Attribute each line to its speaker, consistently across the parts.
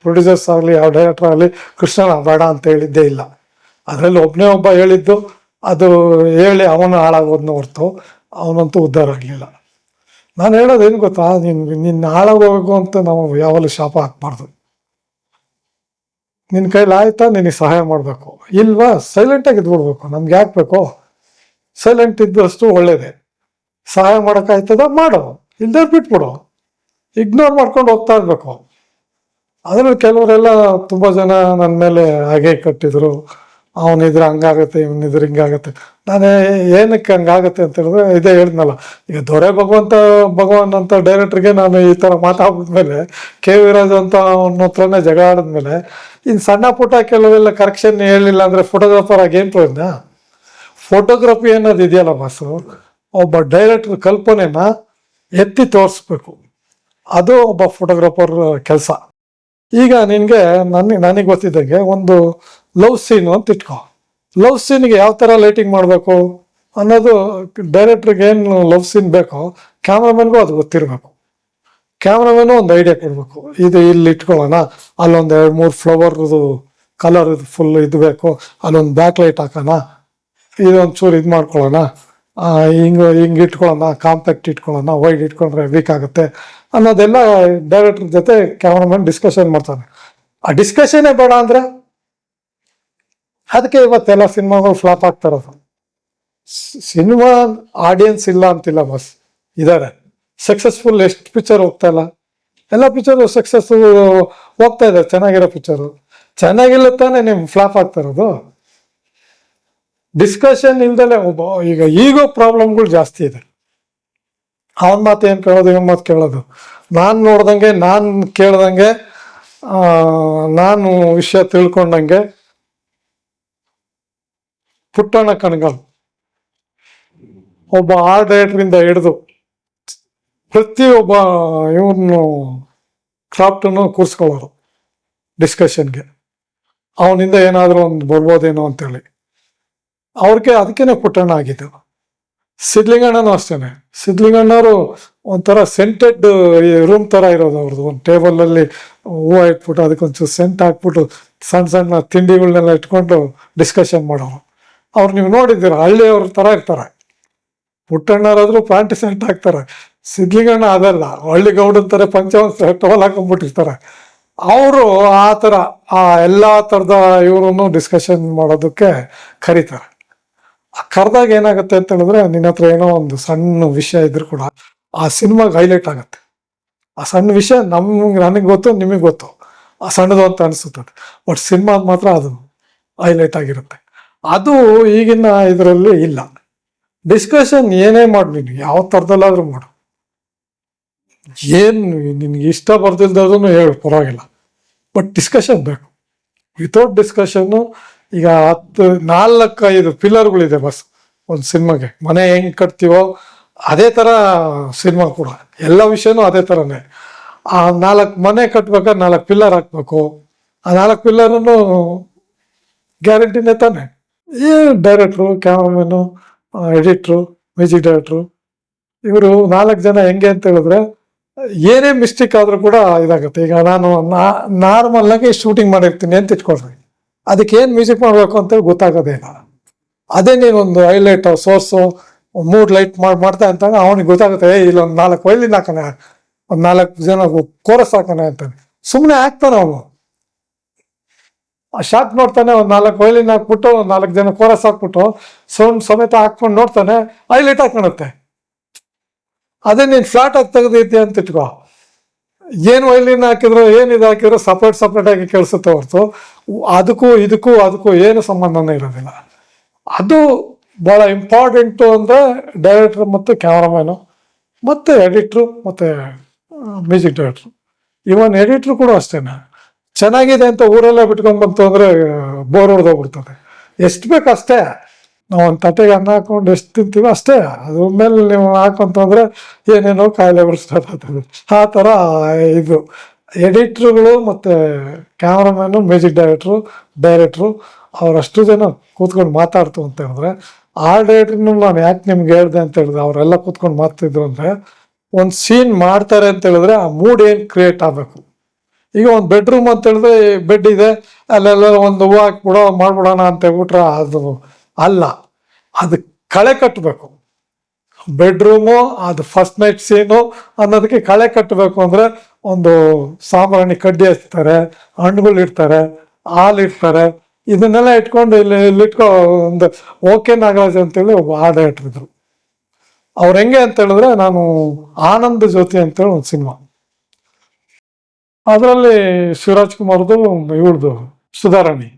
Speaker 1: Producers ಆಗಲಿ ಯಾವ director ಆಗಲಿ, ಕೃಷ್ಣನ ಬೇಡ ಅಂತ ಹೇಳಿದ್ದೇ ಇಲ್ಲ. ಅದರಲ್ಲಿ ಒಬ್ಬನೇ ಒಬ್ಬ ಹೇಳಿದ್ದು, ಅದು ಹೇಳಿ ಅವನು ಹಾಳಾಗೋದನ್ನ ಹೊರ್ತು ಅವನಂತೂ ಉದ್ಧಾರ ಆಗಲಿಲ್ಲ ನಾನು ಹೇಳೋದು ಏನು ಗೊತ್ತಾ? ನಿನ್ನ ನಿನ್ನ ಹಾಳಾಗೋಗು ಅಂತ ನಾವು ಯಾವಾಗಲೂ ಶಾಪ ಹಾಕ್ಬಾರ್ದು. ನಿನ್ನ ಕೈಲಿ ಆಯ್ತಾ? ನಿನಗೆ ಸಹಾಯ ಮಾಡಬೇಕು. ಇಲ್ವಾ? ಸೈಲೆಂಟಾಗಿ ಇದ್ಬಿಡ್ಬೇಕು. ನಮ್ಗೆ ಯಾಕೆ ಬೇಕು? ಸೈಲೆಂಟ್ ಇದ್ದಷ್ಟು ಒಳ್ಳೇದೇ. ಸಹಾಯ ಮಾಡೋಕ್ಕಾಯ್ತದ ಮಾಡು. ಇಲ್ದೇ ಬಿಟ್ಬಿಡು. ಇಗ್ನೋರ್ ಮಾಡ್ಕೊಂಡು ಹೋಗ್ತಾ ಇರ್ಬೇಕು. ಅದ್ರಲ್ಲಿ ಕೆಲವರೆಲ್ಲ ತುಂಬ ಜನ ನನ್ನ ಮೇಲೆ ಹಾಗೆ ಕಟ್ಟಿದ್ರು. ಅವನಿದ್ರೆ ಹಂಗಾಗತ್ತೆ ಇವನಿದ್ರೆ ಹಿಂಗಾಗತ್ತೆ. ನಾನೇ ಏನಕ್ಕೆ ಹಂಗಾಗತ್ತೆ ಅಂತ ಹೇಳಿದ್ರೆ ಇದೇ ಹೇಳಿದ್ನಲ್ಲ. ಈಗ ದೊರೆ ಭಗವಂತ, ಭಗವಾನ್ ಅಂತ ಡೈರೆಕ್ಟ್ರಿಗೆ ನಾನು ಈ ಥರ ಮಾತಾಡಿದ್ಮೇಲೆ, ಕೆ ವಿರಾಜ್ ಅಂತ ಅವನ ಹತ್ರನೇ ಜಗಳ ಆಡಿದ್ಮೇಲೆ ಇನ್ನು ಸಣ್ಣ ಪುಟ್ಟ ಕೆಲವೆಲ್ಲ ಕರೆಕ್ಷನ್ ಹೇಳಿಲ್ಲ ಅಂದರೆ ಫೋಟೋಗ್ರಾಫರ್ ಆಗಿ ಏನು ಪ್ರಯೋಜನ? ಫೋಟೋಗ್ರಫಿ ಅನ್ನೋದು ಇದೆಯಲ್ಲ ಬಾಸು ಒಬ್ಬ ಡೈರೆಕ್ಟರ್ ಕಲ್ಪನೆನ ಎತ್ತಿ ತೋರಿಸ್ಬೇಕು. ಅದು ಒಬ್ಬ ಫೋಟೋಗ್ರಾಫರ್ ಕೆಲಸ. ಈಗ ನಿನಗೆ ನನಗೆ ನನಗೆ ಗೊತ್ತಿದ್ದಂಗೆ ಒಂದು ಲವ್ ಸೀನು ಅಂತ ಇಟ್ಕೊ. ಲವ್ ಸೀನ್ಗೆ ಯಾವ ಥರ ಲೈಟಿಂಗ್ ಮಾಡಬೇಕು ಅನ್ನೋದು ಡೈರೆಕ್ಟ್ರಿಗೆ ಏನು ಲವ್ ಸೀನ್ ಬೇಕೋ ಕ್ಯಾಮ್ರಾಮನ್ಗೂ ಅದು ಗೊತ್ತಿರಬೇಕು. ಮ್ಯಾನು ಒಂದು ಐಡಿಯಾ ಕೊಡಬೇಕು. ಇದು ಇಲ್ಲಿ ಇಟ್ಕೊಳ್ಳೋಣ, ಅಲ್ಲೊಂದು ಎರಡು ಮೂರು ಫ್ಲವರ್ದು ಕಲರ್ ಫುಲ್ ಇದು ಬೇಕು, ಅಲ್ಲೊಂದು ಬ್ಯಾಕ್ ಲೈಟ್ ಹಾಕೋಣ ಇದೊಂದು ಚೂರು ಇದು ಮಾಡ್ಕೊಳ್ಳೋಣ ಹಿಂಗೆ ಹಿಂಗೆ ಇಟ್ಕೊಳ್ಳೋಣ ಕಾಂಪ್ಯಾಕ್ಟ್ ಇಟ್ಕೊಳ್ಳೋಣ ವೈಡ್ ಇಟ್ಕೊಂಡ್ರೆ ವೀಕ್ ಆಗುತ್ತೆ. ಅನ್ನೋದೆಲ್ಲ ಡೈರೆಕ್ಟರ್ ಜೊತೆ ಕ್ಯಾಮ್ರಾಮನ್ ಡಿಸ್ಕಷನ್ ಮಾಡ್ತಾನೆ ಆ ಡಿಸ್ಕಷನ್ನೇ ಬೇಡ ಅಂದ್ರೆ ಅದಕ್ಕೆ ಇವತ್ತೆಲ್ಲ ಸಿನಿಮಾಗಳು ಫ್ಲಾಪ್ ಆಗ್ತಾ ಇರೋದು. ಸಿನಿಮಾ ಆಡಿಯನ್ಸ್ ಇಲ್ಲ ಅಂತಿಲ್ಲ ಬಸ್ ಇದ್ದಾರೆ ಸಕ್ಸಸ್ಫುಲ್ ಎಷ್ಟು ಪಿಕ್ಚರ್ ಹೋಗ್ತಾ ಇಲ್ಲ. ಎಲ್ಲ ಪಿಕ್ಚರು ಸಕ್ಸಸ್ ಹೋಗ್ತಾ ಇದೆ. ಚೆನ್ನಾಗಿರೋ ಪಿಕ್ಚರು ಚೆನ್ನಾಗಿಲ್ಲ ತಾನೇ ನಿಮ್ ಫ್ಲಾಪ್ ಆಗ್ತಾ ಇರೋದು. ಡಿಸ್ಕಷನ್ ಇಲ್ದಲೆ ಒಬ್ಬ ಈಗ ಈಗೋ ಪ್ರಾಬ್ಲಮ್ಗಳು ಜಾಸ್ತಿ ಇದೆ. ಅವನ ಮಾತು ಏನು ಕೇಳೋದು, ಇವನ್ ಮಾತು ಕೇಳೋದು. ನಾನು ನೋಡ್ದಂಗೆ, ನಾನು ಕೇಳ್ದಂಗೆ ನಾನು ವಿಷಯ ತಿಳ್ಕೊಂಡಂಗೆ ಪುಟ್ಟಣ್ಣ ಕಣಗಾಲ್ ಒಬ್ಬ ಆರ್ಟ್ ಡೈರೆಕ್ಟ್ರಿಂದ ಹಿಡಿದು ಪ್ರತಿಯೊಬ್ಬ ಇವನು ಕ್ರಾಫ್ಟನ್ನು ಕೂರಿಸ್ಕೊಳ್ಳೋರು ಡಿಸ್ಕಷನ್ಗೆ. ಅವನಿಂದ ಏನಾದರೂ ಒಂದು ಬರ್ಬೋದೇನೋ ಅಂತೇಳಿ. ಅವ್ರಿಗೆ ಅದಕ್ಕೇನೆ ಪುಟ್ಟಣ್ಣ ಆಗಿದ್ದು. ಸಿದ್ಲಿಂಗಣ್ಣನೂ ಅಷ್ಟೇನೆ. ಸಿದ್ಲಿಂಗಣ್ಣವರು ಒಂಥರ ಸೆಂಟೆಡ್ ರೂಮ್ ಥರ ಇರೋದು ಅವ್ರದ್ದು. ಒಂದು ಟೇಬಲಲ್ಲಿ ಹೂವು ಇಟ್ಬಿಟ್ಟು ಅದಕ್ಕೊಂಚೂರು ಸೆಂಟ್ ಹಾಕ್ಬಿಟ್ಟು ಸಣ್ಣ ಸಣ್ಣ ತಿಂಡಿಗಳನ್ನೆಲ್ಲ ಇಟ್ಕೊಂಡು ಡಿಸ್ಕಷನ್ ಮಾಡೋರು. ಅವ್ರು ನೀವು ನೋಡಿದ್ದೀರ ಹಳ್ಳಿಯವ್ರ ಥರ ಇರ್ತಾರೆ. ಪುಟ್ಟಣ್ಣರಾದ್ರೂ ಪ್ಯಾಂಟ್ ಸೆಂಟ್ ಹಾಕ್ತಾರೆ. ಸಿದ್ಲಿಂಗಣ್ಣ ಅದಲ್ಲ, ಹಳ್ಳಿ ಗೌಡನ್ ಥರ ಪಂಚವನ್ ಟೋಲ್ ಹಾಕೊಂಡ್ಬಿಟ್ಟಿರ್ತಾರೆ. ಅವರು ಆ ಥರ ಆ ಎಲ್ಲ ಥರದ ಇವ್ರನ್ನು ಡಿಸ್ಕಷನ್ ಮಾಡೋದಕ್ಕೆ ಕರೀತಾರೆ. ಕರೆದಾಗ ಏನಾಗುತ್ತೆ ಅಂತ ಹೇಳಿದ್ರೆ ನಿನ್ನ ಹತ್ರ ಏನೋ ಒಂದು ಸಣ್ಣ ವಿಷಯ ಇದ್ರು ಕೂಡ ಆ ಸಿನಿಮಾಗೆ ಹೈಲೈಟ್ ಆಗುತ್ತೆ. ಆ ಸಣ್ಣ ವಿಷಯ ನಮ್ಗೆ ನನಗೆ ಗೊತ್ತು, ನಿಮಗೆ ಗೊತ್ತು. ಆ ಸಣ್ಣದು ಅಂತ ಅನಿಸುತ್ತದೆ ಬಟ್ ಸಿನಿಮಾ ಮಾತ್ರ ಅದು ಹೈಲೈಟ್ ಆಗಿರುತ್ತೆ. ಅದು ಈಗಿನ ಇದರಲ್ಲಿ ಇಲ್ಲ. ಡಿಸ್ಕಷನ್ ಏನೇ ಮಾಡು ನೀನು, ಯಾವ ಥರದಲ್ಲಾದ್ರೂ ಮಾಡು. ಏನು ನಿನ್ಗೆ ಇಷ್ಟ ಬರ್ದಿಲ್ದದನ್ನು ಹೇಳು, ಪರವಾಗಿಲ್ಲ. ಬಟ್ ಡಿಸ್ಕಷನ್ ಬೇಕು. ವಿತೌಟ್ ಡಿಸ್ಕಷನ್ನು ಈಗ ಹತ್ತು ನಾಲ್ಕು ಐದು ಪಿಲ್ಲರ್ಗಳಿದೆ ಬಸ್, ಒಂದು ಸಿನಿಮಾಗೆ. ಮನೆ ಹೆಂಗೆ ಕಟ್ತೀವೋ ಅದೇ ಥರ ಸಿನಿಮಾ ಕೂಡ. ಎಲ್ಲ ವಿಷಯನೂ ಅದೇ ಥರನೇ ಆ ನಾಲ್ಕು ಮನೆ ಕಟ್ಬೇಕಾದ್ರೆ ನಾಲ್ಕು ಪಿಲ್ಲರ್ ಹಾಕ್ಬೇಕು. ಆ ನಾಲ್ಕು ಪಿಲ್ಲರನ್ನು ಗ್ಯಾರಂಟಿನೇ ತಾನೆ. ಈ ಡೈರೆಕ್ಟ್ರು, ಕ್ಯಾಮ್ರಾಮನ್ನು ಎಡಿಟ್ರು, ಮ್ಯೂಸಿಕ್ ಡೈರೆಕ್ಟ್ರು, ಇವರು ನಾಲ್ಕು ಜನ ಹೆಂಗೆ ಅಂತ ಹೇಳಿದ್ರೆ ಏನೇ ಮಿಸ್ಟೇಕ್ ಆದರೂ ಕೂಡ ಇದಾಗುತ್ತೆ. ಈಗ ನಾನು ನಾರ್ಮಲ್ ಆಗಿ ಶೂಟಿಂಗ್ ಮಾಡಿರ್ತೀನಿ ಅಂತ ಇಟ್ಕೊಳ್ರಿ. ಅದಕ್ಕೆ ಏನು ಮ್ಯೂಸಿಕ್ ಮಾಡಬೇಕು ಅಂತೇಳಿ ಗೊತ್ತಾಗೋದೇ ಇಲ್ಲ. ಅದೇ ನೀನೊಂದು ಹೈಲೈಟ್ ಸೋರ್ಸು ಮೂಡ್ ಲೈಟ್ ಮಾಡಿ ಮಾಡ್ತಾ ಅಂತಾನೆ ಅವನಿಗೆ ಗೊತ್ತಾಗುತ್ತೆ, ಏ, ಇಲ್ಲೊಂದು ನಾಲ್ಕು ವೈಲಿನ್ ಹಾಕೋಣ, ಒಂದು ನಾಲ್ಕು ಜನ ಕೋರಸ್ ಹಾಕೋಣ ಅಂತಾನೆ. ಸುಮ್ಮನೆ ಹಾಕ್ತಾನೆ ಅವನು. ಆ ಶಾಟ್ ನೋಡ್ತಾನೆ, ಒಂದು ನಾಲ್ಕು ವೈಲಿನ್ ಹಾಕ್ಬಿಟ್ಟು, ಒಂದು ನಾಲ್ಕು ಜನ ಕೋರಸ್ ಹಾಕ್ಬಿಟ್ಟು, ಸೌಂಡ್ ಸಮೇತ ಹಾಕ್ಕೊಂಡು ನೋಡ್ತಾನೆ ಹೈಲೈಟ್ ಹಾಕೊಳುತ್ತೆ ಅದೇ ನೀನು ಫ್ಲಾಟ್ ಆಗಿ ತೆಗೆದೈತಿ ಅಂತ ಇಟ್ಕೋ. ಏನು ವೈಲಿನ್ ಹಾಕಿದ್ರು, ಏನು ಇದು ಹಾಕಿದ್ರು ಸಪ್ರೇಟ್ ಸಪ್ರೇಟಾಗಿ ಕೇಳಿಸುತ್ತೆ ಹೊರತು. ಅದಕ್ಕೂ ಇದಕ್ಕೂ ಅದಕ್ಕೂ ಏನು ಸಂಬಂಧನೇ ಇರೋದಿಲ್ಲ. ಅದು ಭಾಳ ಇಂಪಾರ್ಟೆಂಟು ಅಂದರೆ ಡೈರೆಕ್ಟ್ರ್ ಮತ್ತು ಕ್ಯಾಮ್ರಾಮ್ಯಾನು ಮತ್ತು ಎಡಿಟ್ರು ಮತ್ತು ಮ್ಯೂಸಿಕ್ ಡೈರೆಕ್ಟ್ರು ಇವನ್ ಎಡಿಟ್ರು ಕೂಡ ಅಷ್ಟೇ ಚೆನ್ನಾಗಿದೆ ಅಂತ ಊರಲ್ಲೇ ಬಿಟ್ಕೊಂಡು ಬಂತು ಅಂದರೆ ಬೋರ್ ಹೊಡೆದೋಗ್ಬಿಡ್ತದೆ. ಎಷ್ಟು ಬೇಕು ಅಷ್ಟೇ. ನಾವು ಒಂದು ತಟ್ಟೆಗೆ ಅನ್ನ ಹಾಕೊಂಡು ಎಷ್ಟು ತಿಂತೀವಿ ಅಷ್ಟೇ. ಅದು ಮೇಲೆ ನೀವು ಹಾಕೊಂತಂದ್ರೆ ಏನೇನೋ ಕಾಯಿಲೆ ಸ್ಟಾರ್ಟ್ ಆಗ್ತದೆ ಆ ಥರ ಇದು. ಎಡಿಟ್ರುಗಳು ಮತ್ತು ಕ್ಯಾಮ್ರಾಮ್ಯಾನು ಮ್ಯೂಸಿಕ್ ಡೈರೆಕ್ಟ್ರು ಡೈರೆಕ್ಟ್ರು ಅವರಷ್ಟು ಜನ ಕೂತ್ಕೊಂಡು ಮಾತಾಡ್ತು ಅಂತ ಹೇಳಿದ್ರೆ, ಆ ಡೈರೆಕ್ಟ್ರನ್ನು ನಾನು ಯಾಕೆ ನಿಮ್ಗೆ ಹೇಳಿದೆ ಅಂತ ಹೇಳಿದ್ರೆ, ಅವರೆಲ್ಲ ಕೂತ್ಕೊಂಡು ಮಾತಿದ್ರು ಅಂದರೆ, ಒಂದು ಸೀನ್ ಮಾಡ್ತಾರೆ ಅಂತ ಹೇಳಿದ್ರೆ ಆ ಮೂಡ್ ಏನು ಕ್ರಿಯೇಟ್ ಆಗಬೇಕು. ಈಗ ಒಂದು ಬೆಡ್ರೂಮ್ ಅಂತ ಹೇಳಿದ್ರೆ ಬೆಡ್ ಇದೆ, ಅಲ್ಲೆಲ್ಲ ಒಂದು ಹೂವು ಹಾಕ್ಬಿಡೋ, ಮಾಡ್ಬಿಡೋಣ ಅಂತ ಹೇಳ್ಬಿಟ್ರೆ ಅದು ಅಲ್ಲ, ಅದು ಕಳೆ ಕಟ್ಟಬೇಕು ಬೆಡ್ರೂಮು, ಅದು ಫಸ್ಟ್ ನೈಟ್ ಸೀನು ಅನ್ನೋದಕ್ಕೆ ಕಳೆ ಕಟ್ಟಬೇಕು ಅಂದರೆ ಒಂದು ಸಾಂಬ್ರಾಣಿ ಕಡ್ಡಿ ಹಚ್ತಾರೆ, ಹಣ್ಣುಗಳು ಇಡ್ತಾರೆ, ಹಾಲು ಇಡ್ತಾರೆ. ಇದನ್ನೆಲ್ಲ ಇಟ್ಕೊಂಡು ಇಲ್ಲಿ ಇಲ್ಲಿ ಇಟ್ಕೊ ಒಂದು ಓಕೆ ನಾಗರಾಜ್ ಅಂತೇಳಿ ಒಬ್ಬ ಆಡ ಇಟ್ಟಿದ್ರು ಅವ್ರು ಹೆಂಗೆ ಅಂತ ಹೇಳಿದ್ರೆ, ನಾನು ಆನಂದ ಜ್ಯೋತಿ ಅಂತೇಳಿ ಒಂದು ಸಿನಿಮಾ. ಅದರಲ್ಲಿ ಶಿವರಾಜ್ ಕುಮಾರ್ದು ಇವ್ರದ್ದು ಸುಧಾರಾಣಿ,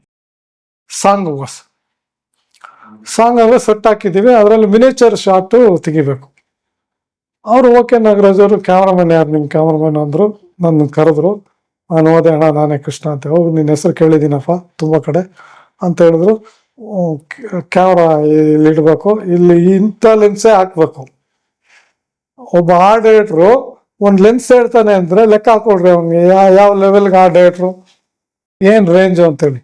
Speaker 1: ಸಾಂಗ್ ವಾಸ್. ಸಾಂಗ್ ಅಲ್ಲ ಸೆಟ್ ಹಾಕಿದ್ದೀವಿ, ಅದರಲ್ಲಿ ಮಿನೇಚರ್ ಶಾಟು ತೆಗಿಬೇಕು. ಅವರು ಓಕೆ ನಾಗರಾಜ್ ಅವರು ಕ್ಯಾಮ್ರಾಮನ್ ಯಾರು ನಿಮ್ಮ ಕ್ಯಾಮ್ರಾಮನ್ ಅಂದರು ನನ್ನ ಕರೆದ್ರು ನಾನು ಹೋದೆ ಅಣ್ಣ, ನಾನೇ ಕೃಷ್ಣ ಅಂತ ಹೋಗಿ ನಿನ್ನ ಹೆಸರು ಕೇಳಿದ್ದೀನಪ್ಪ ತುಂಬ ಕಡೆ ಅಂತ ಹೇಳಿದ್ರು. ಕ್ಯಾಮ್ರಾ ಇಲ್ಲಿ ಇಡಬೇಕು, ಇಲ್ಲಿ ಇಂಥ ಲೆನ್ಸೇ ಹಾಕ್ಬೇಕು. ಒಬ್ಬ ಆ ಡೈರೆಕ್ಟ್ರು ಒಂದು ಲೆನ್ಸ್ ಹೇಳ್ತಾನೆ ಅಂದ್ರೆ ಲೆಕ್ಕ ಹಾಕೊಡ್ರಿ ಅವ್ನಿಗೆ ಯಾವ ಲೆವೆಲ್ಗೆ ಆ ಡೈರೆಕ್ಟ್ರು ಏನು ರೇಂಜು ಅಂತೇಳಿ.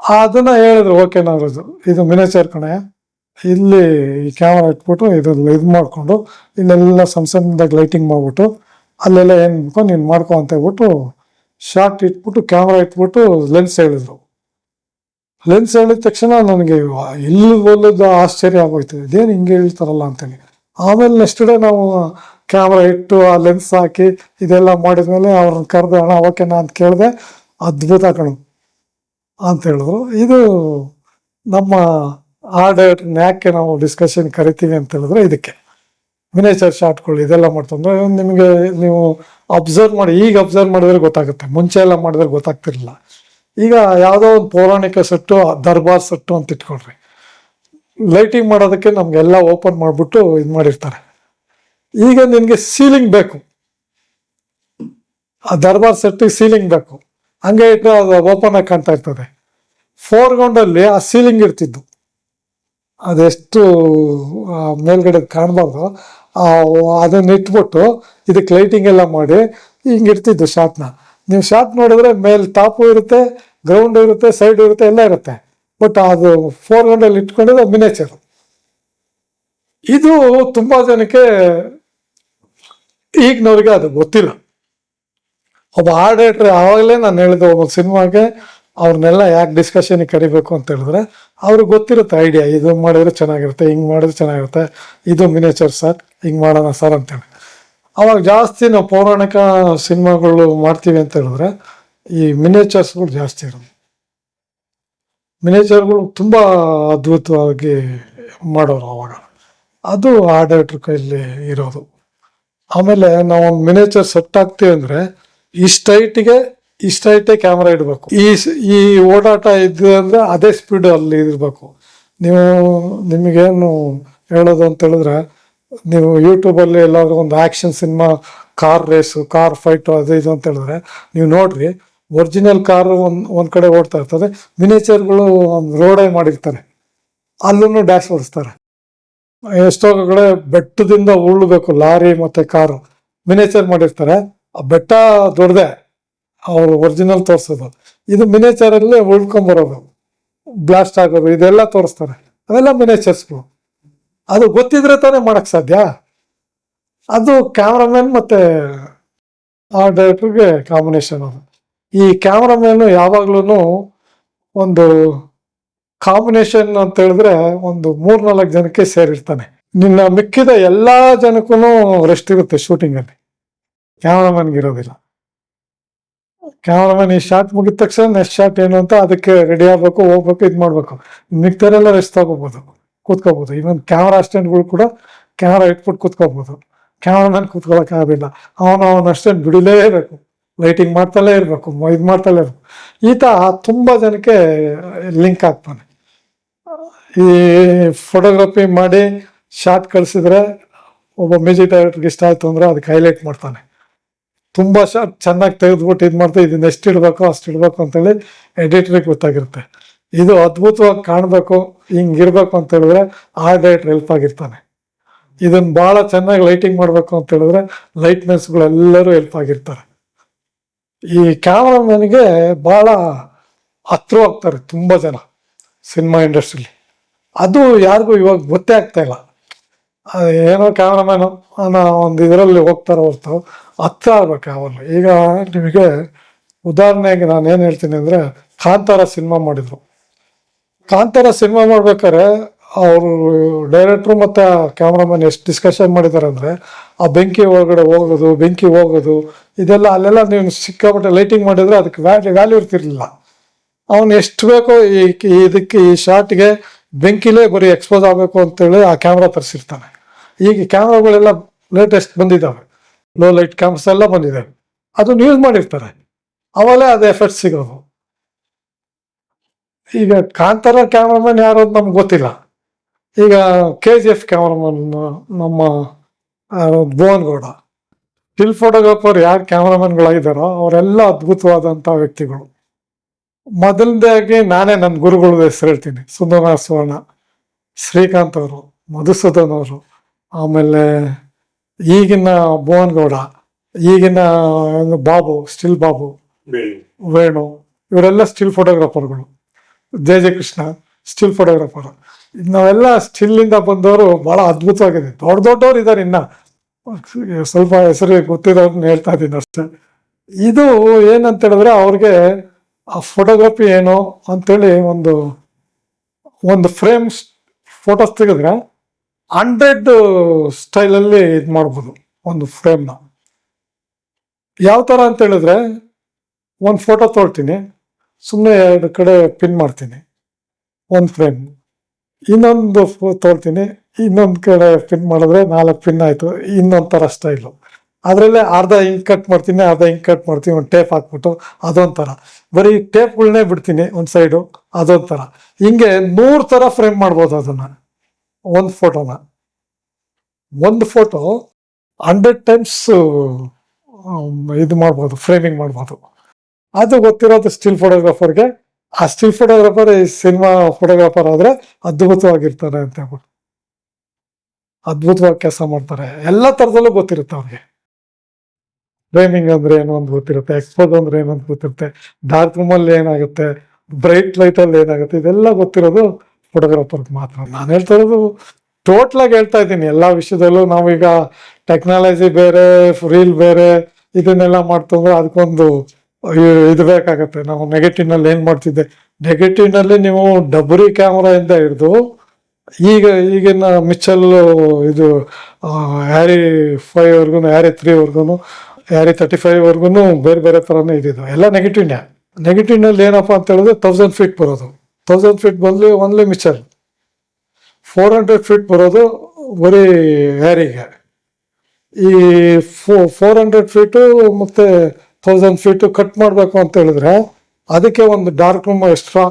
Speaker 1: ಅದನ್ನ ಹೇಳಿದ್ರು ಓಕೆ ನಾಗರಾಜು ಇದು ಮಿನೇಚರ್ ಕಣೆ. ಇಲ್ಲಿ ಈ ಕ್ಯಾಮ್ರಾ ಇಟ್ಬಿಟ್ಟು ಇದು ಇದು ಮಾಡಿಕೊಂಡು, ಇಲ್ಲೆಲ್ಲ ಸಣ್ಣ ಸಣ್ಣದಾಗಿ ಲೈಟಿಂಗ್ ಮಾಡಿಬಿಟ್ಟು, ಅಲ್ಲೆಲ್ಲ ಏನು ಬೇಕೋ ನೀನು ಮಾಡ್ಕೊ ಅಂತ ಹೇಳ್ಬಿಟ್ಟು ಶಾರ್ಟ್ ಇಟ್ಬಿಟ್ಟು ಕ್ಯಾಮ್ರಾ ಇಟ್ಬಿಟ್ಟು ಲೆನ್ಸ್ ಹೇಳಿದ್ರು. ಲೆನ್ಸ್ ಹೇಳಿದ ತಕ್ಷಣ ನನಗೆ ಇಲ್ಲಿ ಆಶ್ಚರ್ಯ ಆಗೋಯ್ತು. ಇದೇನು ಹಿಂಗೆ ಹೇಳ್ತಾರಲ್ಲ ಅಂತೇಳಿ. ಆಮೇಲೆ ನೆಕ್ಸ್ಟ್ ಡೇ ನಾವು ಕ್ಯಾಮ್ರಾ ಇಟ್ಟು ಆ ಲೆನ್ಸ್ ಹಾಕಿ, ಇದೆಲ್ಲ ಮಾಡಿದ್ಮೇಲೆ ಅವ್ರನ್ನ ಕರೆದು, ಅಣ್ಣ ಓಕೆನಾ ಅಂತ ಕೇಳಿದೆ. ಅದ್ಭುತ ಕಣು. ಅಂತ ಹೇಳಿದ್ರು. ಇದು ನಮ್ಮ ಆ ನ್ಯಾಕೆ ಯಾಕೆ ನಾವು ಡಿಸ್ಕಷನ್ ಕರಿತೀವಿ ಅಂತ ಹೇಳಿದ್ರೆ ಇದಕ್ಕೆ. ಮಿನೇಚರ್ ಶಾಟ್ಗಳು ಇದೆಲ್ಲ ಮಾಡ್ತಂದ್ರೆ ನಿಮಗೆ ನೀವು ಅಬ್ಸರ್ವ್ ಮಾಡಿ, ಈಗ ಅಬ್ಸರ್ವ್ ಮಾಡಿದ್ರೆ ಗೊತ್ತಾಗುತ್ತೆ. ಮುಂಚೆ ಎಲ್ಲ ಮಾಡಿದ್ರೆ ಗೊತ್ತಾಗ್ತಿರಲಿಲ್ಲ. ಈಗ ಯಾವುದೋ ಒಂದು ಪೌರಾಣಿಕ ಸೆಟ್ಟು, ದರ್ಬಾರ್ ಸೆಟ್ಟು ಅಂತ ಇಟ್ಕೊಳ್ರಿ. ಲೈಟಿಂಗ್ ಮಾಡೋದಕ್ಕೆ ನಮಗೆಲ್ಲ ಓಪನ್ ಮಾಡಿಬಿಟ್ಟು ಇದು ಮಾಡಿರ್ತಾರೆ. ಈಗ ನಿನಗೆ ಸೀಲಿಂಗ್ ಬೇಕು. ಆ ದರ್ಬಾರ್ ಸೆಟ್ಟಿಗೆ ಸೀಲಿಂಗ್ ಬೇಕು. ಹಂಗೆ ಇಟ್ಟರೆ ಅದು ಓಪನ್ ಆಗಿ ಕಾಣ್ತಾ ಇರ್ತದೆ. ಫೋರ್ಗ್ರೌಂಡಲ್ಲಿ ಆ ಸೀಲಿಂಗ್ ಇರ್ತಿದ್ದು ಅದೆಷ್ಟು ಮೇಲ್ಗಡೆ ಕಾಣಬಾರ್ದು. ಅದನ್ನ ಇಟ್ಬಿಟ್ಟು ಇದಕ್ಕೆ ಲೈಟಿಂಗ್ ಎಲ್ಲ ಮಾಡಿ ಹಿಂಗೆ ಇರ್ತಿದ್ದು ನೀವು ಶಾಟ್ ನೋಡಿದ್ರೆ ಮೇಲೆ ಟಾಪು ಇರುತ್ತೆ ಗ್ರೌಂಡ್ ಇರುತ್ತೆ ಸೈಡ್ ಇರುತ್ತೆ, ಎಲ್ಲ ಇರುತ್ತೆ. ಬಟ್ ಅದು ಫೋರ್ ಗ್ರೌಂಡಲ್ಲಿ ಇಟ್ಕೊಂಡಿದ್ದು ಮಿನೇಚರ್ ಇದು ತುಂಬ ಜನಕ್ಕೆ ಈಗಿನವ್ರಿಗೆ ಅದು ಗೊತ್ತಿಲ್ಲ. ಒಬ್ಬ ಡೈರೆಕ್ಟರ್ ಆವಾಗಲೇ ನಾನು ಹೇಳಿದೆ ಒಬ್ಬ ಸಿನಿಮಾಗೆ ಅವ್ರನ್ನೆಲ್ಲ ಯಾಕೆ ಡಿಸ್ಕಷನ್ಗೆ ಕರಿಬೇಕು ಅಂತ ಹೇಳಿದ್ರೆ, ಅವ್ರಿಗೆ ಗೊತ್ತಿರುತ್ತೆ ಐಡಿಯಾ ಇದು ಮಾಡಿದ್ರೆ ಚೆನ್ನಾಗಿರುತ್ತೆ, ಹಿಂಗೆ ಮಾಡಿದ್ರೆ ಚೆನ್ನಾಗಿರುತ್ತೆ, ಇದು ಮಿನೇಚರ್ ಸರ್ ಹಿಂಗೆ ಮಾಡೋಣ ಸರ್ ಅಂತೇಳಿ. ಅವಾಗ ಜಾಸ್ತಿ ನಾವು ಪೌರಾಣಿಕ ಸಿನಿಮಾಗಳು ಮಾಡ್ತೀವಿ ಅಂತ ಹೇಳಿದ್ರೆ, ಈ ಮಿನೇಚರ್ಸ್ಗಳು ಜಾಸ್ತಿ ಇರೋದು ಮಿನೇಚರ್ಗಳು ತುಂಬ ಅದ್ಭುತವಾಗಿ ಮಾಡೋರು ಅವಾಗ. ಅದು ಆ ಡೈರೆಕ್ಟ್ರ್ ಕೈಯಲ್ಲಿ ಇರೋದು. ಆಮೇಲೆ ನಾವು ಮಿನೇಚರ್ ಸೆಟ್ ಆಗ್ತೀವಿ ಅಂದ್ರೆ ಇಷ್ಟ ಸ್ಟ್ರೈಟ್ಗೆ, ಈ ಸ್ಟ್ರೈಟೇ ಕ್ಯಾಮ್ರಾ ಇಡಬೇಕು. ಈ ಈ ಓಡಾಟ ಇದ್ದು ಅಂದರೆ ಅದೇ ಸ್ಪೀಡ್ ಅಲ್ಲಿ ಇರಬೇಕು. ನೀವು ನಿಮಗೇನು ಹೇಳೋದು ಅಂತ ಹೇಳಿದ್ರೆ, ನೀವು ಯೂಟ್ಯೂಬಲ್ಲಿ ಎಲ್ಲಾದ್ರೂ ಒಂದು action cinema car race car fight ಅದು ಇದು ಅಂತ ಹೇಳಿದ್ರೆ, ನೀವು ನೋಡ್ರಿ ಒರಿಜಿನಲ್ ಕಾರು ಒಂದು ಒಂದು ಕಡೆ ಓಡ್ತಾ ಇರ್ತದೆ ಮಿನೇಚರ್ಗಳು ರೋಡೇ ಮಾಡಿರ್ತಾರೆ. ಅಲ್ಲೂ ಡ್ಯಾಶ್ ಓಡಿಸ್ತಾರೆ ಎಷ್ಟೋ ಕಡೆ ಬೆಟ್ಟದಿಂದ ಉರುಳಬೇಕು, ಲಾರಿ ಮತ್ತು ಕಾರು ಮಿನೇಚರ್ ಮಾಡಿರ್ತಾರೆ. ಆ ಬೆಟ್ಟ ದೊಡ್ಡದೆ ಅವರು ಒರಿಜಿನಲ್ ತೋರಿಸೋದು. ಇದು ಮಿನೇಚರಲ್ಲೇ ಉಳ್ಕೊಂಬರೋದು ಬ್ಲಾಸ್ಟ್ ಆಗೋದು, ಇದೆಲ್ಲ ತೋರಿಸ್ತಾರೆ. ಅವೆಲ್ಲ ಮಿನೇಚರ್ಸ್ಗಳು ಅದು ಗೊತ್ತಿದ್ರೆ ತಾನೇ ಮಾಡಕ್ ಸಾಧ್ಯ. ಅದು ಕ್ಯಾಮ್ರಾಮನ್ ಮತ್ತೆ ಆ ಡೈರೆಕ್ಟರ್ಗೆ ಕಾಂಬಿನೇಷನ್ ಅದು. ಈ ಕ್ಯಾಮ್ರಾಮನ್ ಯಾವಾಗ್ಲೂ ಒಂದು ಕಾಂಬಿನೇಷನ್ ಅಂತ ಹೇಳಿದ್ರೆ ಒಂದು ಮೂರ್ನಾಲ್ಕು ಜನಕ್ಕೆ ಸೇರಿರ್ತಾನೆ. ನಿನ್ನ ಮಿಕ್ಕಿದ ಎಲ್ಲಾ ಜನಕ್ಕೂ ರೆಸ್ಟ್ ಇರುತ್ತೆ ಶೂಟಿಂಗ್ ಅಲ್ಲಿ. ಕ್ಯಾಮ್ರಾಮನ್ಗೆ ಇರೋದಿಲ್ಲ. ಕ್ಯಾಮ್ರಾಮನ್ ಈ ಶಾಟ್ ಮುಗಿದ ತಕ್ಷಣ ನೆಕ್ಸ್ಟ್ ಶಾಟ್ ಏನು ಅಂತ ಅದಕ್ಕೆ ರೆಡಿ ಆಗ್ಬೇಕು, ಹೋಗ್ಬೇಕು, ಇದು ಮಾಡ್ಬೇಕು. ಮಿಕ್ತರೆಲ್ಲ ರೆಸ್ಟ್ ತಗೋಬಹುದು ಕೂತ್ಕೋಬಹುದು ಇವನ್ ಕ್ಯಾಮ್ರಾ ಅಸ್ಟೆಂಟ್ಗಳು ಕೂಡ ಕ್ಯಾಮ್ರಾ ಇಟ್ಬಿಟ್ಟು ಕೂತ್ಕೋಬಹುದು ಕ್ಯಾಮ್ರಾಮನ್ ಕೂತ್ಕೊಳಕ್ ಆಗೋದಿಲ್ಲ. ಅವನು ಅವನ ಅಸ್ಟೆಂಟ್ ಬಿಡಲೇಬೇಕು ಲೈಟಿಂಗ್ ಮಾಡ್ತಲೇ ಇರಬೇಕು ಇದು ಮಾಡ್ತಲೇ ಇರಬೇಕು. ಈತ ತುಂಬ ಜನಕ್ಕೆ ಲಿಂಕ್ ಆಗ್ತಾನೆ. ಈ ಫೋಟೋಗ್ರಫಿ ಮಾಡಿ ಶಾರ್ಟ್ ಕಳಿಸಿದ್ರೆ ಒಬ್ಬ ಮ್ಯೂಸಿಕ್ ಡೈರೆಕ್ಟರ್ಗೆ ಇಷ್ಟ ಆಯಿತು ಅಂದರೆ ಅದಕ್ಕೆ ಹೈಲೈಟ್ ಮಾಡ್ತಾನೆ. ತುಂಬಾ ಶ ಚೆನ್ನಾಗಿ ತೆಗೆದ್ಬಿಟ್ಟು ಇದು ಮಾಡ್ತಾ ಇದನ್ನ ಎಷ್ಟು ಇಡಬೇಕು ಅಷ್ಟು ಇಡಬೇಕು ಅಂತೇಳಿ ಎಡಿಟ್ರಿಗೆ ಗೊತ್ತಾಗಿರುತ್ತೆ. ಇದು ಅದ್ಭುತವಾಗಿ ಕಾಣಬೇಕು ಹಿಂಗಿರಬೇಕು ಅಂತ ಹೇಳಿದ್ರೆ ಆ ಡೈರೆಕ್ಟರ್ ಹೆಲ್ಪ್ ಆಗಿರ್ತಾನೆ. ಇದನ್ನ ಭಾಳ ಚೆನ್ನಾಗಿ ಲೈಟಿಂಗ್ ಮಾಡಬೇಕು ಅಂತ ಹೇಳಿದ್ರೆ ಲೈಟ್ನೆಸ್ಗಳೆಲ್ಲರೂ ಹೆಲ್ಪ್ ಆಗಿರ್ತಾರೆ. ಈ ಕ್ಯಾಮ್ರಾ ನನಗೆ ಭಾಳ ಹತ್ರ ಹೋಗ್ತಾರೆ ತುಂಬ ಜನ ಸಿನಿಮಾ ಇಂಡಸ್ಟ್ರಿಲಿ ಅದು ಯಾರಿಗೂ ಇವಾಗ ಗೊತ್ತೇ ಆಗ್ತಾ ಇಲ್ಲ. ಏನೋ ಕ್ಯಾಮ್ರಾಮ್ಯಾನು ಅನ್ನೋ ಒಂದು ಇದರಲ್ಲಿ ಹೋಗ್ತಾರೆ ಹೊರ್ತು ಹತ್ತಿರ ಆಗ್ಬೇಕು ಯಾವಲ್ಲೂ ಈಗ ನಿಮಗೆ ಉದಾಹರಣೆಗೆ ನಾನು ಏನು ಹೇಳ್ತೀನಿ ಅಂದರೆ ಕಾಂತಾರ ಸಿನಿಮಾ ಮಾಡಿದರು. ಕಾಂತಾರ ಸಿನಿಮಾ ಮಾಡ್ಬೇಕಾದ್ರೆ ಅವರು ಡೈರೆಕ್ಟ್ರು ಮತ್ತು ಕ್ಯಾಮ್ರಾಮನ್ ಎಷ್ಟು ಡಿಸ್ಕಷನ್ ಮಾಡಿದ್ದಾರೆ ಅಂದರೆ ಆ ಬೆಂಕಿ ಒಳಗಡೆ ಹೋಗೋದು, ಬೆಂಕಿ ಹೋಗೋದು, ಇದೆಲ್ಲ ಅಲ್ಲೆಲ್ಲ ನೀವು ಸಿಕ್ಕಾಪಟ್ಟೆ ಲೈಟಿಂಗ್ ಮಾಡಿದರೆ ಅದಕ್ಕೆ ವ್ಯಾಲ್ಯೂ ವ್ಯಾಲ್ಯೂ ಇರ್ತಿರ್ಲಿಲ್ಲ. ಅವನು ಎಷ್ಟು ಬೇಕೋ ಈ ಈ ಇದಕ್ಕೆ, ಈ ಶಾರ್ಟ್ಗೆ ಬೆಂಕಿಲೇ ಬರೀ ಎಕ್ಸ್ಪೋಸ್ ಆಗಬೇಕು ಅಂತೇಳಿ ಆ ಕ್ಯಾಮ್ರಾ ತರಿಸಿರ್ತಾನೆ. ಈಗ ಕ್ಯಾಮ್ರಾಗಳೆಲ್ಲ ಲೇಟೆಸ್ಟ್ ಬಂದಿದ್ದಾವೆ. ಲೋ ಲೈಟ್ ಕ್ಯಾಮ್ರಾಸ್ ಎಲ್ಲ ಬಂದಿದೆ. ಅದನ್ನು ಯೂಸ್ ಮಾಡಿರ್ತಾರೆ. ಅವಾಗಲೇ ಅದು ಎಫೆಕ್ಟ್ ಸಿಗೋದು. ಈಗ ಕಾಂತಾರ ಕ್ಯಾಮ್ರಾಮನ್ ಯಾರು ಅಂತ ನಮ್ಗೆ ಗೊತ್ತಿಲ್ಲ. ಈಗ ಕೆ ಜಿ ಎಫ್ ಕ್ಯಾಮ್ರಾಮನ್ ನಮ್ಮ ಭುವನ್ ಗೌಡ. ಫಿಲ್ ಫೋಟೋಗ್ರಾಫರ್ ಯಾರು ಕ್ಯಾಮ್ರಾಮನ್ಗಳಾಗಿದ್ದಾರೋ ಅವರೆಲ್ಲ ಅದ್ಭುತವಾದಂಥ ವ್ಯಕ್ತಿಗಳು. ಮೊದಲನೇದಾಗಿ ನಾನೇ ನನ್ನ ಗುರುಗಳ ಹೆಸರು ಹೇಳ್ತೀನಿ. ಸುಂದರ ಸುವರ್ಣ ಶ್ರೀಕಾಂತ್ ಅವರು ಮಧುಸೂದನ್ ಅವರು ಆಮೇಲೆ ಈಗಿನ ಭುವನ್ ಗೌಡ ಈಗಿನ ಬಾಬು ಸ್ಟಿಲ್ ಬಾಬು ವೇಣು. ಇವರೆಲ್ಲ still ಫೋಟೋಗ್ರಾಫರ್ಗಳು J J Krishna still photographer ನಾವೆಲ್ಲ ಸ್ಟಿಲ್ಲಿಂದ ಬಂದವರು ಬಹಳ ಅದ್ಭುತವಾಗಿದೆ. ದೊಡ್ಡ ದೊಡ್ಡವ್ರು ಇದ್ದಾರೆ ಇನ್ನ. ಸ್ವಲ್ಪ ಹೆಸರು ಗೊತ್ತಿರೋರ್ನ ಹೇಳ್ತಾ ಇದ್ದೀನಿ ಅಷ್ಟೇ. ಇದು ಏನಂತ ಹೇಳಿದ್ರೆ ಅವ್ರಿಗೆ ಆ ಫೋಟೋಗ್ರಫಿ ಏನು ಅಂತೇಳಿ ಒಂದು ಒಂದು ಫ್ರೇಮ್ ಫೋಟೋಸ್ ತೆಗೆದ್ರೆ ಹಂಡ್ರೆಡ್ ಸ್ಟೈಲಲ್ಲಿ ಇದು ಮಾಡ್ಬೋದು ಒಂದು ಫ್ರೇಮ್ನ ಯಾವ ಥರ ಅಂತ ಹೇಳಿದ್ರೆ ಒಂದು ಫೋಟೋ ತೊಳ್ತೀನಿ ಸುಮ್ಮನೆ ಎರಡು ಕಡೆ ಪಿನ್ ಮಾಡ್ತೀನಿ, ಒಂದು ಫ್ರೇಮ್ ಇನ್ನೊಂದು ತೊಳ್ತೀನಿ ಇನ್ನೊಂದು ಕಡೆ ಪಿನ್ ಮಾಡಿದ್ರೆ ನಾಲ್ಕು ಪಿನ್ ಆಯಿತು, ಇನ್ನೊಂದು ಥರ ಸ್ಟೈಲು ಅದರಲ್ಲೇ ಅರ್ಧ ಹಿಂಗೆ ಕಟ್ ಮಾಡ್ತೀನಿ, ಅರ್ಧ ಹಿಂಗೆ ಕಟ್ ಮಾಡ್ತೀನಿ, ಒಂದು ಟೇಪ್ ಹಾಕ್ಬಿಟ್ಟು ಅದೊಂಥರ. ಬರೀ ಟೇಪ್ಗಳನ್ನೇ ಬಿಡ್ತೀನಿ ಒಂದು ಸೈಡು ಅದೊಂಥರ. ಹಿಂಗೆ ನೂರು ಥರ ಫ್ರೇಮ್ ಮಾಡ್ಬೋದು ಅದನ್ನು, ಒಂದು ಫೋಟೋನ ಒಂದು ಫೋಟೋ ಹಂಡ್ರೆಡ್ ಟೈಮ್ಸ್ ಇದು ಮಾಡ್ಬೋದು ಫ್ರೇಮಿಂಗ್ ಮಾಡ್ಬೋದು. ಅದು ಗೊತ್ತಿರೋದು ಸ್ಟಿಲ್ ಫೋಟೋಗ್ರಾಫರ್ಗೆ ಆ ಸ್ಟಿಲ್ ಫೋಟೋಗ್ರಾಫರ್ ಈ ಸಿನಿಮಾ ಫೋಟೋಗ್ರಾಫರ್ ಆದರೆ ಅದ್ಭುತವಾಗಿರ್ತಾರೆ ಅಂತ ಹೇಳ್ಬಿಟ್ಟು. ಅದ್ಭುತವಾಗಿ ಕೆಲಸ ಮಾಡ್ತಾರೆ. ಎಲ್ಲ ಥರದಲ್ಲೂ ಗೊತ್ತಿರುತ್ತೆ ಅವ್ರಿಗೆ. ಫ್ರೇಮಿಂಗ್ ಅಂದ್ರೆ ಏನು ಅಂತ ಗೊತ್ತಿರುತ್ತೆ ಎಕ್ಸ್ಪೋಸ್ ಅಂದ್ರೆ ಏನು ಅಂತ ಗೊತ್ತಿರುತ್ತೆ ಡಾರ್ಕ್ ರೂಮ್ ಅಲ್ಲಿ ಏನಾಗುತ್ತೆ ಬ್ರೈಟ್ ಲೈಟ್ ಅಲ್ಲಿ ಏನಾಗುತ್ತೆ, ಇದೆಲ್ಲ ಗೊತ್ತಿರೋದು ಫೋಟೋಗ್ರಾಫರ್ಗೆ ಮಾತ್ರ. ನಾನು ಹೇಳ್ತಾ ಇರೋದು ಟೋಟ್ಲ್ ಆಗಿ ಹೇಳ್ತಾ ಇದ್ದೀನಿ. ಎಲ್ಲ ವಿಷಯದಲ್ಲೂ ನಾವೀಗ ಟೆಕ್ನಾಲಜಿ ಬೇರೆ ರೀಲ್ ಬೇರೆ, ಇದನ್ನೆಲ್ಲ ಮಾಡ್ತಂದ್ರೆ ಅದಕ್ಕೊಂದು ಇದು ಬೇಕಾಗತ್ತೆ. ನಾವು ನೆಗೆಟಿವ್ನಲ್ಲಿ ಏನ್ ಮಾಡ್ತಿದ್ದೆ? ನೆಗೆಟಿವ್ನಲ್ಲಿ ನೀವು ಡಬರಿ ಕ್ಯಾಮ್ರಾ ಇಂದ ಹಿಡಿದು ಈಗ ಈಗಿನ ಮಿಚ್ಚಲ್ ಇದು ಹ್ಯಾರಿ ಫೈವ್ ವರ್ಗು Arri three Arri thirty five ವರ್ಗು ಬೇರೆ ಬೇರೆ ಥರನೇ ಇದ್ದಿದ್ದು. ಎಲ್ಲ ನೆಗೆಟಿವ್ನೇ ನೆಗೆಟಿವ್ನಲ್ಲಿ ಏನಪ್ಪ ಅಂತ ಹೇಳಿದ್ರೆ ತೌಸಂಡ್ ಫೀಟ್ ಬರೋದು. ತೌಸಂಡ್ ಫೀಟ್ ಬಂದು only Mitchell four hundred feet ಬರೋದು ಬರೀ ಹ್ಯಾರಿಗೆ ಈ ಫೋ ಫೋರ್ ಹಂಡ್ರೆಡ್ ಫೀಟು ಮತ್ತೆ ತೌಸಂಡ್ ಫೀಟು ಕಟ್ ಮಾಡಬೇಕು ಅಂತ ಹೇಳಿದ್ರೆ ಅದಕ್ಕೆ ಒಂದು ಡಾರ್ಕ್ ರೂಮ್ ಎಕ್ಸ್ಟ್ರಾ